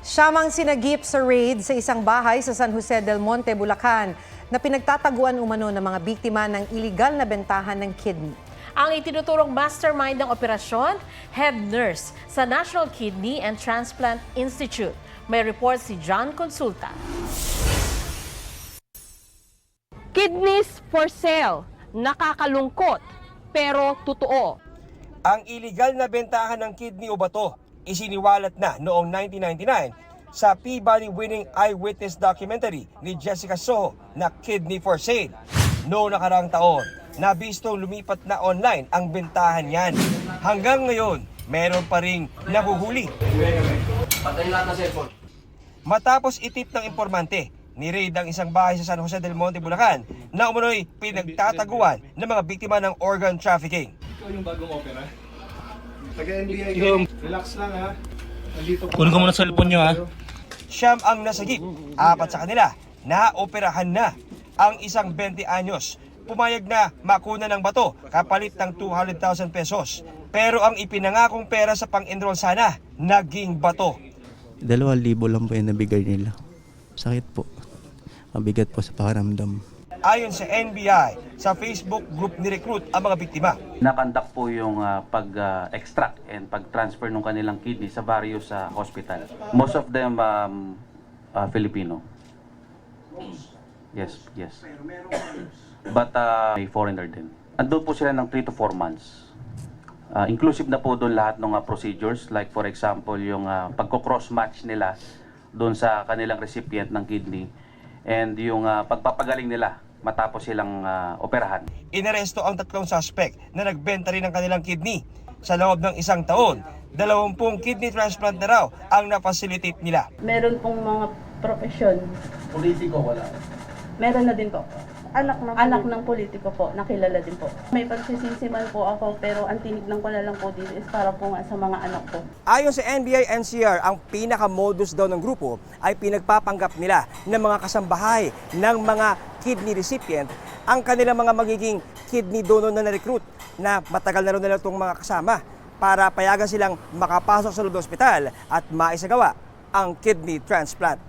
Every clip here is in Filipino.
Siyamang sinagip sa raid sa isang bahay sa San Jose del Monte, Bulacan na pinagtataguan umano ng mga biktima ng iligal na bentahan ng kidney. Ang itinuturong mastermind ng operasyon, head nurse sa National Kidney and Transplant Institute. May report si John Consulta. Kidneys for sale. Nakakalungkot, pero totoo. Ang iligal na bentahan ng kidney o bato isiniwalat na noong 1999 sa Peabody winning eyewitness documentary ni Jessica Soho na Kidney for Sale. Noong nakarang taon, nabistong lumipat na online ang bentahan niyan. Hanggang ngayon, meron pa ring nahuhuli. Matapos itip ng informante, ni-raid ang isang bahay sa San Jose del Monte, Bulacan na umunoy pinagtataguan ng mga biktima ng organ trafficking. Ikaw yung bagong opera. Taga-NBI ka. Relax lang ha. Nandito po. Kunin ko muna sa cellphone nyo, ha? Siyam ang nasagip, apat sa kanila, naoperahan na. Ang isang 20 anyos, pumayag na makuna ng bato kapalit ng 200,000 pesos. Pero ang ipinangakong pera sa pang-enroll sana, naging bato. Dalawa libo lang po yung nabigay nila. Sakit po. Mabigat po sa pakiramdam. Ayon sa NBI, sa Facebook group ni recruit ang mga biktima. Nakandak po yung ah, pag-extract and pag-transfer ng kanilang kidney sa various ah, hospital. Most of them um, ah, Filipino. Yes, yes. But ah, may foreigner din. Andun po sila ng 3 to 4 months. Ah, inclusive na po doon lahat ng ah, procedures like for example yung ah, pagko-cross match nila doon sa kanilang recipient ng kidney and yung ah, pagpapagaling nila matapos silang ah, operahan. Inaresto ang tatlong suspect na nagbenta rin ng kanilang kidney. Sa loob ng isang taon, dalawampung kidney transplant na raw ang napasilitate nila. Meron pong mga profesyon. Politiko wala. Meron na din po. Anak ng, anak ng politiko po, nakilala din po. May pagsisisiman po ako pero ang tinignan ko na lang po dito is para po nga sa mga anak ko. Ayon sa NBI NCR, ang pinaka-modus daw ng grupo ay pinagpapanggap nila ng mga kasambahay ng mga kidney recipient ang kanilang mga magiging kidney donor na na-recruit na matagal na rin nila itong mga kasama para payagan silang makapasok sa loob ng ospital at maisagawa ang kidney transplant.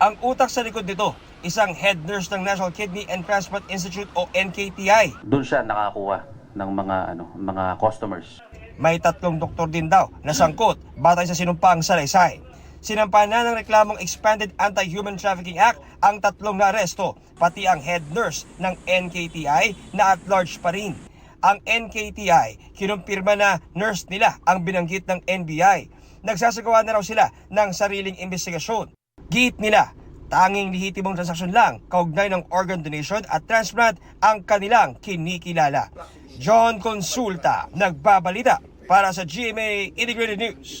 Ang utak sa likod nito, isang head nurse ng National Kidney and Transplant Institute o NKTI. Doon siya nakakuha ng mga ano, mga customers. May tatlong doktor din daw na sangkot batay sa sinumpaang salaysay. Sinampa na ng reklamong Expanded Anti-Human Trafficking Act ang tatlong naaresto, pati ang head nurse ng NKTI na at large pa rin. Ang NKTI, kinumpirma na nurse nila ang binanggit ng NBI. Nagsasagawa na raw sila ng sariling investigasyon. Giit nila, tanging lehitimong transaksyon lang kaugnay ng organ donation at transplant ang kanilang kinikilala. John Consulta, nagbabalita para sa GMA Integrated News.